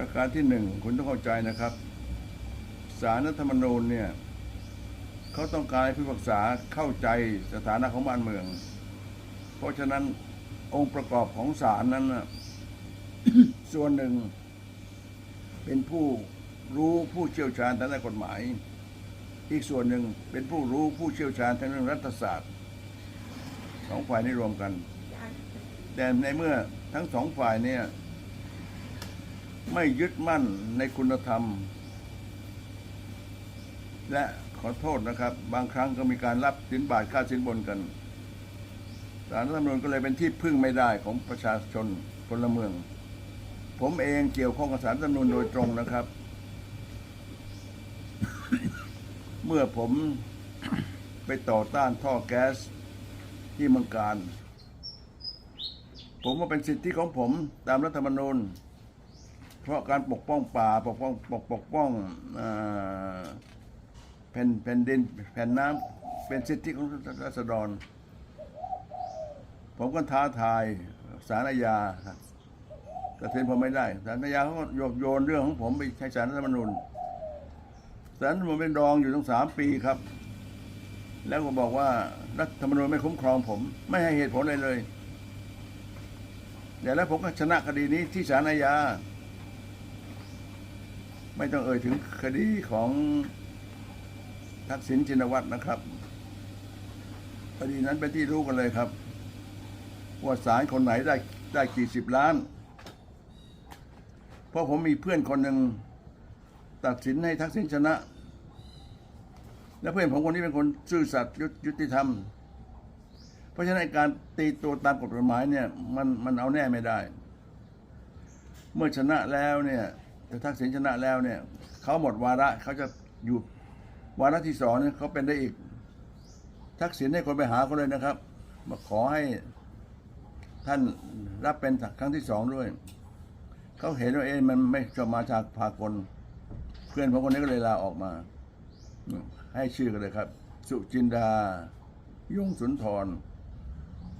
ประการที่หนึ่งคุณต้องเข้าใจนะครับสารรัฐธรรมนูญเนี่ยเขาต้องการให้ผู้พิพากษาเข้าใจสถานะของบ้านเมือง เพราะฉะนั้นองค์ประกอบของศาลนั้นนะส่วนหนึ่ง เป็นผู้รู้ผู้เชี่ยวชาญทางด้านกฎหมาย อีกส่วนหนึ่งเป็นผู้รู้ผู้เชี่ยวชาญทางเรื่องรัฐศาสตร์สองฝ่ายนี้รวมกัน แต่ในเมื่อทั้งสองฝ่ายเนี่ย ไม่ยึดมั่นในคุณธรรม และขอโทษนะครับ บางครั้งก็มีการรับสินบาทค่าสินบนกันสารรัฐธรรมนูญก็เลยเป็นที่พึ่งไม่ได้ของประชาชนพลเมือง ผมเองเกี่ยวข้องกับสารรัฐธรรมนูญโดยตรงนะครับ เมื่อผมไปต่อต้านท่อแก๊สที่เมืองการ ผมว่าเป็นสิทธิของผมตามรัฐธรรมนูญ เพราะการปกป้องป่าปกป้องปกปกป้องแผ่นแผ่นดินแผ่นน้ำเป็นสิทธิของรัษฎร ผมก็ท้าทายสารอาญากระเทือนผมไม่ได้สารอาญาเขาก็โยนโยนเรื่องของผมไปใช้สารรัฐธรรมนูญสารรัฐธรรมนูญเป็นดองอยู่ตั้งสามปีครับ แล้วก็บอกว่ารัฐธรรมนูญไม่คุ้มครองผม ไม่ให้เหตุผลอะไรเลยแต่แล้วผมก็ชนะคดีนี้ที่ศาลอาญา ไม่ต้องเอ่ยถึงคดีของทักษิณชินวัตรนะครับคดีนั้นเป็นที่รู้กันเลยครับว่าศาลคนไหนได้ได้กี่สิบล้าน เพราะผมมีเพื่อนคนหนึ่งตัดสินให้ทักษิณชนะ และเพื่อนผมคนนี้เป็นคนซื่อสัตย์ยุติธรรม เพราะฉะนั้นการตีตัวตามกฎหมายเนี่ยมันมันเอาแน่ไม่ได้ เมื่อชนะแล้วเนี่ย ทักษิณชนะแล้วเนี่ยเขาหมดวาระเขาจะอยู่วาระที่สองเนี่ยเขาเป็นได้อีก ทักษิณให้คนไปหาเขาเลยนะครับ มาขอให้ท่านรับเป็นครั้งที่สองด้วย เขาเห็นว่าเอ๊ะมันไม่ชอบมาจากพากลเพื่อนผมคนนี้ก็เลยลาออกมา ให้ชื่อกันเลยครับ สุจินดา ยงสุนทร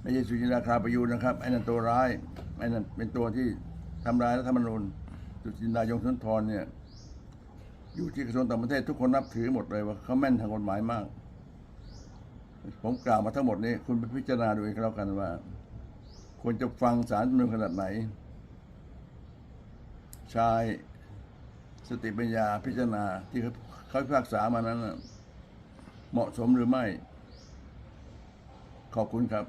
ไม่ใช่สุจินดาคราประยูนนะครับไอ้นั่นตัวร้ายไอ้นั่นเป็นตัวที่ทำลายรัฐธรรมนูญ สุจินดายงสุนทรเนี่ย อยู่ที่กระทรวงต่างประเทศทุกคนนับถือหมดเลยว่าเขาแม่นทางกฎหมายมาก ผมกล่าวมาทั้งหมดนี้ คุณไปพิจารณาดูเองแล้วกันว่า ควรจะฟังสารรัฐธรรมนขนาดไหน ชายสติปัญญาพิจารณาที่เขาพิพากษามานั้น เหมาะสมหรือไม่ ขอบคุณครับ